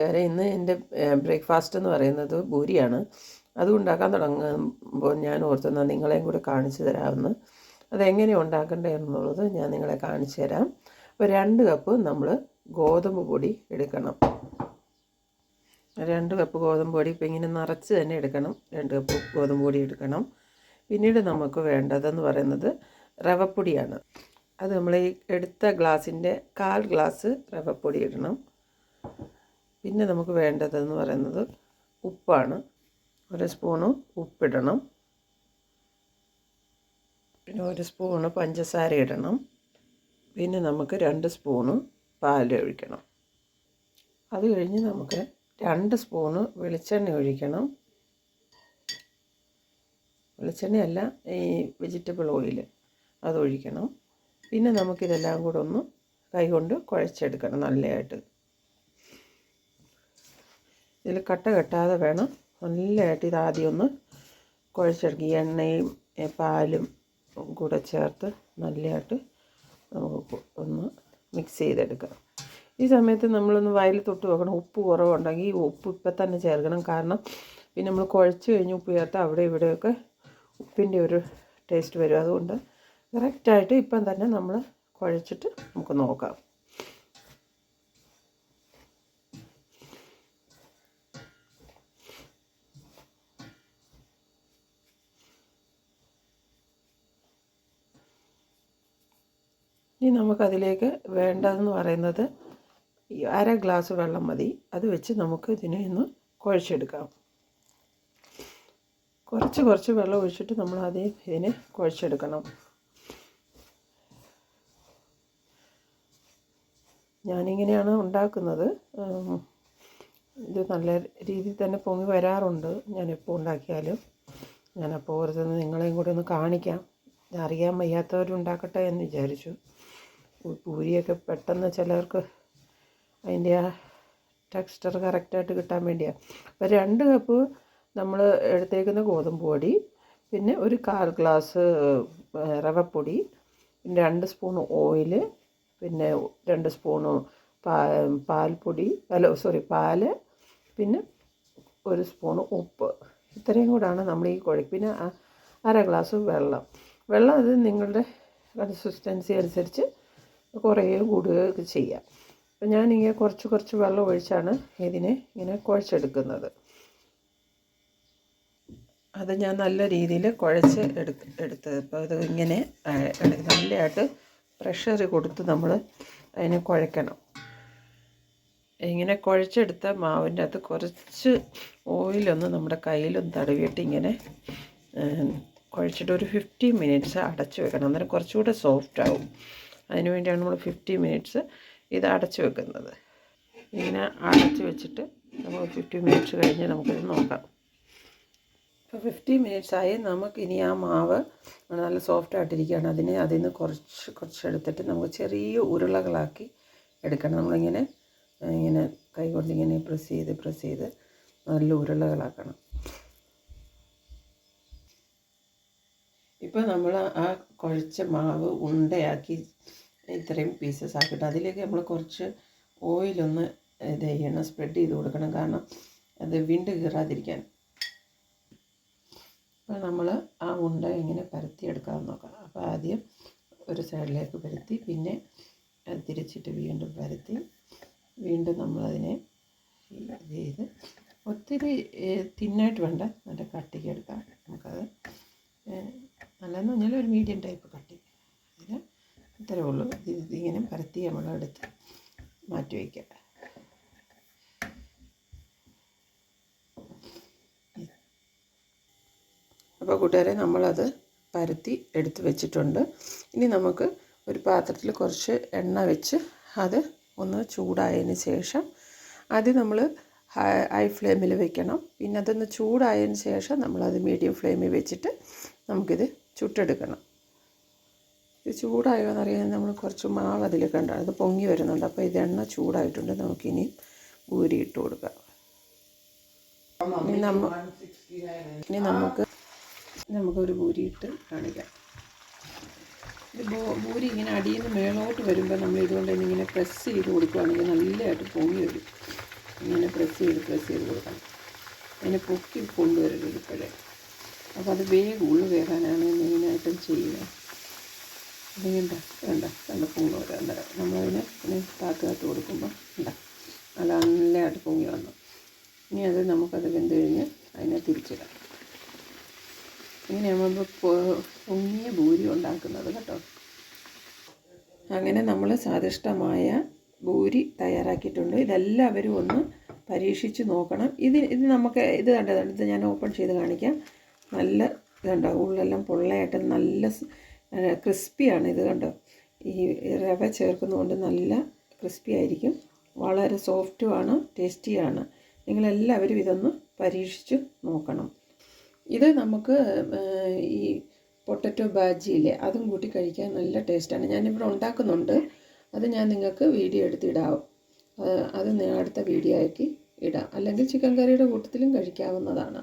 വേറെ ഇന്ന് എന്റെ ബ്രേക്ക്ഫാസ്റ്റ് എന്ന് പറയുന്നത് ഭൂരിയാണ്. അത് ഉണ്ടാക്കാൻ തുടങ്ങുമ്പോൾ ഞാൻ ഓർത്തുന്ന നിങ്ങളെയും കൂടെ കാണിച്ചു തരാമെന്ന് അതെങ്ങനെ ഉണ്ടാക്കണ്ടേ എന്നുള്ളത് ഞാൻ നിങ്ങളെ കാണിച്ചു തരാം. അപ്പോൾ രണ്ട് കപ്പ് നമ്മൾ ഗോതമ്പ് പൊടി എടുക്കണം. രണ്ട് കപ്പ് ഗോതമ്പ് പൊടി ഇപ്പം ഇങ്ങനെ നിറച്ച് തന്നെ എടുക്കണം. രണ്ട് കപ്പ് ഗോതമ്പ് പൊടി എടുക്കണം. പിന്നീട് നമുക്ക് വേണ്ടതെന്ന് പറയുന്നത് റവപ്പൊടിയാണ്. അത് നമ്മൾ ഈ എടുത്ത ഗ്ലാസിന്റെ കാൽ ഗ്ലാസ് റവപ്പൊടി ഇടണം. പിന്നെ നമുക്ക് വേണ്ടതെന്ന് പറയുന്നത് ഉപ്പാണ്. ഒരു സ്പൂണ് ഉപ്പിടണം. പിന്നെ ഒരു സ്പൂണ് പഞ്ചസാര ഇടണം. പിന്നെ നമുക്ക് രണ്ട് സ്പൂണ് പാൽ ഒഴിക്കണം. അത് കഴിഞ്ഞ് നമുക്ക് രണ്ട് സ്പൂണ് വെളിച്ചെണ്ണ ഒഴിക്കണം. വെളിച്ചെണ്ണയല്ല ഈ വെജിറ്റബിൾ ഓയിൽ അതൊഴിക്കണം പിന്നെ നമുക്കിതെല്ലാം കൂടെ ഒന്ന് കൈകൊണ്ട് കുഴച്ചെടുക്കണം നല്ലതായിട്ട്. ഇതിൽ കട്ട കെട്ടാതെ വേണം നല്ലതായിട്ട് ഇത് ആദ്യം ഒന്ന് കുഴച്ചെടുക്കുക എണ്ണയും പാലും കൂടെ ചേർത്ത് നല്ലതായിട്ട് നമുക്ക് ഒന്ന് മിക്സ് ചെയ്തെടുക്കാം. ഈ സമയത്ത് നമ്മളൊന്ന് വയൽ തൊട്ട് വെക്കണം. ഉപ്പ് കുറവുണ്ടെങ്കിൽ ഈ ഉപ്പ് ഇപ്പം തന്നെ ചേർക്കണം. കാരണം പിന്നെ നമ്മൾ കുഴച്ച് കഴിഞ്ഞ് ഉപ്പ് ചേർത്താൽ അവിടെ ഇവിടെയൊക്കെ ഉപ്പിന്റെ ഒരു ടേസ്റ്റ് വരും. അതുകൊണ്ട് കറക്റ്റായിട്ട് ഇപ്പം തന്നെ നമ്മൾ കുഴച്ചിട്ട് നമുക്ക് നോക്കാം. ഇനി നമുക്കതിലേക്ക് വേണ്ടതെന്ന് പറയുന്നത് അര ഗ്ലാസ് വെള്ളം മതി. അത് വെച്ച് നമുക്ക് ഇതിനെ ഒന്ന് കുഴച്ചെടുക്കാം. കുറച്ച് കുറച്ച് വെള്ളം ഒഴിച്ചിട്ട് നമ്മൾ ആദ്യം ഇതിനെ കുഴച്ചെടുക്കണം. ഞാനിങ്ങനെയാണ് ഉണ്ടാക്കുന്നത്. ഇത് നല്ല രീതിയിൽ തന്നെ പൊങ്ങി വരാറുണ്ട്. ഞാൻ എപ്പോൾ ഉണ്ടാക്കിയാലും ഞാനപ്പോൾ ഓർത്തുനിന്ന് നിങ്ങളെയും കൂടെ ഒന്ന് കാണിക്കാം. അറിയാൻ വയ്യാത്തവരുണ്ടാക്കട്ടെ എന്ന് വിചാരിച്ചു. പൂരിയൊക്കെ പെട്ടെന്ന് ചിലർക്ക് അതിന്റെ ആ ടെക്സ്ചർ കറക്റ്റായിട്ട് കിട്ടാൻ വേണ്ടിയാണ് അപ്പോൾ രണ്ട് കപ്പ് നമ്മൾ എടുത്തേക്കുന്ന ഗോതമ്പ് പൊടി പിന്നെ ഒരു കാൽ ഗ്ലാസ് റവപ്പൊടി പിന്നെ രണ്ട് സ്പൂൺ ഓയിൽ പിന്നെ രണ്ട് സ്പൂണ് പാ പാൽപ്പൊടി അല്ല സോറി പാൽ പിന്നെ ഒരു സ്പൂണ് ഉപ്പ്. ഇത്രയും കൂടാണ് നമ്മൾ ഈ കുഴക്ക് പിന്നെ അര ഗ്ലാസ് വെള്ളം. വെള്ളം അത് നിങ്ങളുടെ കൺസിസ്റ്റൻസി അനുസരിച്ച് കുറയുകയോ കൂടുകയൊക്കെ ചെയ്യാം. അപ്പം ഞാനിങ്ങനെ കുറച്ച് കുറച്ച് വെള്ളം ഒഴിച്ചാണ് ഇതിനെ ഇങ്ങനെ കുഴച്ചെടുക്കുന്നത്. അത് ഞാൻ നല്ല രീതിയിൽ കുഴച്ച് എടുത്ത് എടുത്തത് അപ്പോൾ അത് ഇങ്ങനെ നല്ലതായിട്ട് പ്രഷർ കൊടുത്ത് നമ്മൾ അതിനെ കുഴക്കണം. ഇങ്ങനെ കുഴച്ചെടുത്ത മാവിന്റെ അകത്ത് കുറച്ച് ഓയിലൊന്ന് നമ്മുടെ കയ്യിലൊന്ന് തടവിയിട്ട് ഇങ്ങനെ കുഴച്ചിട്ട് ഒരു ഫിഫ്റ്റി മിനിറ്റ്സ് അടച്ചു വെക്കണം. അന്നേരം കുറച്ചുകൂടെ സോഫ്റ്റ് ആവും. അതിന് വേണ്ടിയാണ് നമ്മൾ ഫിഫ്റ്റി മിനിറ്റ്സ് ഇത് അടച്ച് വെക്കുന്നത്. ഇങ്ങനെ അടച്ച് വെച്ചിട്ട് നമ്മൾ ഫിഫ്റ്റി മിനിറ്റ്സ് കഴിഞ്ഞ് നമുക്കിത് നോക്കാം. ഇപ്പോൾ ഫിഫ്റ്റി മിനിറ്റ്സ് ആയി നമുക്ക് ഇനി ആ മാവ് നല്ല സോഫ്റ്റ് ആയിട്ടിരിക്കുകയാണ്. അതിനെ അതിൽ നിന്ന് കുറച്ച് കുറച്ച് എടുത്തിട്ട് നമുക്ക് ചെറിയ ഉരുളകളാക്കി എടുക്കണം. നമ്മളിങ്ങനെ ഇങ്ങനെ കൈ കൊണ്ട് ഇങ്ങനെ പ്രസ് ചെയ്ത് പ്രസ് ചെയ്ത് നല്ല ഉരുളകളാക്കണം. ഇപ്പോൾ നമ്മൾ ആ കുഴച്ച മാവ് ഉണ്ടയാക്കി ഇത്രയും പീസസ് ആക്കിയിട്ട് അതിലേക്ക് നമ്മൾ കുറച്ച് ഓയിലൊന്ന് ഇത് ചെയ്യണം സ്പ്രെഡ് ചെയ്ത് കൊടുക്കണം. കാരണം അത് വിണ്ട് കീറാതിരിക്കാൻ. അപ്പോൾ നമ്മൾ ആ ഉണ്ട ഇങ്ങനെ പരത്തിയെടുക്കാൻ നോക്കാം അപ്പോൾ ആദ്യം ഒരു സൈഡിലേക്ക് പരത്തി പിന്നെ അത് തിരിച്ചിട്ട് വീണ്ടും പരത്തി വീണ്ടും നമ്മളതിനെ ഇത് ചെയ്ത് ഒത്തിരി തിന്നായിട്ട് വേണ്ട. നല്ല കട്ടിക്ക് എടുക്കാം. നമുക്കത് നല്ലതെന്ന് പറഞ്ഞാൽ ഒരു മീഡിയം ടൈപ്പ് കട്ടി. അതിന് ഇത്രയേ ഉള്ളൂ. ഇത് ഇതിങ്ങനെ പരത്തി നമ്മളെടുത്ത് മാറ്റി വയ്ക്കുക അപ്പോൾ കൂട്ടുകാരെ നമ്മളത് പരത്തി എടുത്ത് വെച്ചിട്ടുണ്ട്. ഇനി നമുക്ക് ഒരു പാത്രത്തിൽ കുറച്ച് എണ്ണ വെച്ച് അത് ഒന്ന് ചൂടായതിന് ശേഷം ആദ്യം നമ്മൾ ഹൈ ഫ്ലെയിമിൽ വെക്കണം. പിന്നെ അതൊന്ന് ചൂടായതിന് ശേഷം നമ്മളത് മീഡിയം ഫ്ലെയിമിൽ വെച്ചിട്ട് നമുക്കിത് ചുട്ടെടുക്കണം. ഇത് ചൂടായോ എന്നറിയാൻ നമ്മൾ കുറച്ച് മാവ് അതിൽ കണ്ട അത് പൊങ്ങി വരുന്നുണ്ട്. അപ്പോൾ ഇത് എണ്ണ ചൂടായിട്ടുണ്ട്. നമുക്കിനി ഊരി ഇട്ട് കൊടുക്കാം. ഇനി നമുക്ക് നമുക്കൊരു പൂരി ഇട്ട് കാണിക്കാം. ഇത് പൂരി ഇങ്ങനെ അടിയിൽ നിന്ന് മേളോട്ട് വരുമ്പോൾ നമ്മൾ ഇതുകൊണ്ട് തന്നെ ഇങ്ങനെ പ്രസ് ചെയ്ത് കൊടുക്കുകയാണെങ്കിൽ നല്ലതായിട്ട് പൊങ്ങി വരും. ഇങ്ങനെ പ്രസ് ചെയ്ത് പ്രസ് ചെയ്ത് കൊടുക്കണം അതിനെ പൊക്കി കൊണ്ടുവരരുത് ഇപ്പോഴേ. അപ്പോൾ അത് വേഗം ഉള്ളു കയറാനാണ് മെയിനായിട്ടും ചെയ്യുന്നത്. അത് കണ്ട രണ്ട് പൊങ്ങി വരാം അന്നേരം നമ്മളതിനെ പിന്നെ താത്ത് താത്ത് കൊടുക്കുമ്പോൾ ഉണ്ട നല്ല നല്ലതായിട്ട് പൊങ്ങി വന്നു. ഇനി അത് നമുക്കത് വെന്ത് കഴിഞ്ഞ് അതിനെ തിരിച്ചിടാം. ഇങ്ങനെയാണ് നമ്മൾ പൊങ്ങിയ ഭൂരി ഉണ്ടാക്കുന്നത് കേട്ടോ. അങ്ങനെ നമ്മൾ സ്വാദിഷ്ടമായ ഭൂരി തയ്യാറാക്കിയിട്ടുണ്ട്. ഇതെല്ലാവരും ഒന്ന് പരീക്ഷിച്ച് നോക്കണം. ഇത് ഇത് നമുക്ക് ഇത് കണ്ടതാണ് ഇത് ഞാൻ ഓപ്പൺ ചെയ്ത് കാണിക്കാം. നല്ല ഇതുണ്ടാവും ഉള്ളെല്ലാം പൊള്ളയായിട്ട് നല്ല ക്രിസ്പിയാണ് ഇത് കണ്ടോ? ഈ റവ ചേർക്കുന്നതുകൊണ്ട് നല്ല ക്രിസ്പി ആയിരിക്കും. വളരെ സോഫ്റ്റുമാണ് ടേസ്റ്റിയാണ് നിങ്ങളെല്ലാവരും ഇതൊന്ന് പരീക്ഷിച്ച് നോക്കണം. ഇത് നമുക്ക് ഈ പൊട്ടറ്റോ ബാജിയില്ലേ അതും കൂട്ടി കഴിക്കാൻ നല്ല ടേസ്റ്റാണ്. ഞാനിവിടെ ഉണ്ടാക്കുന്നുണ്ട്. അത് ഞാൻ നിങ്ങൾക്ക് വീഡിയോ എടുത്തിടാം അത് അത് ഞാൻ അടുത്ത വീഡിയോ ആക്കി ഇടാം. അല്ലെങ്കിൽ ചിക്കൻ കറിയുടെ കൂട്ടത്തിലും കഴിക്കാവുന്നതാണ്.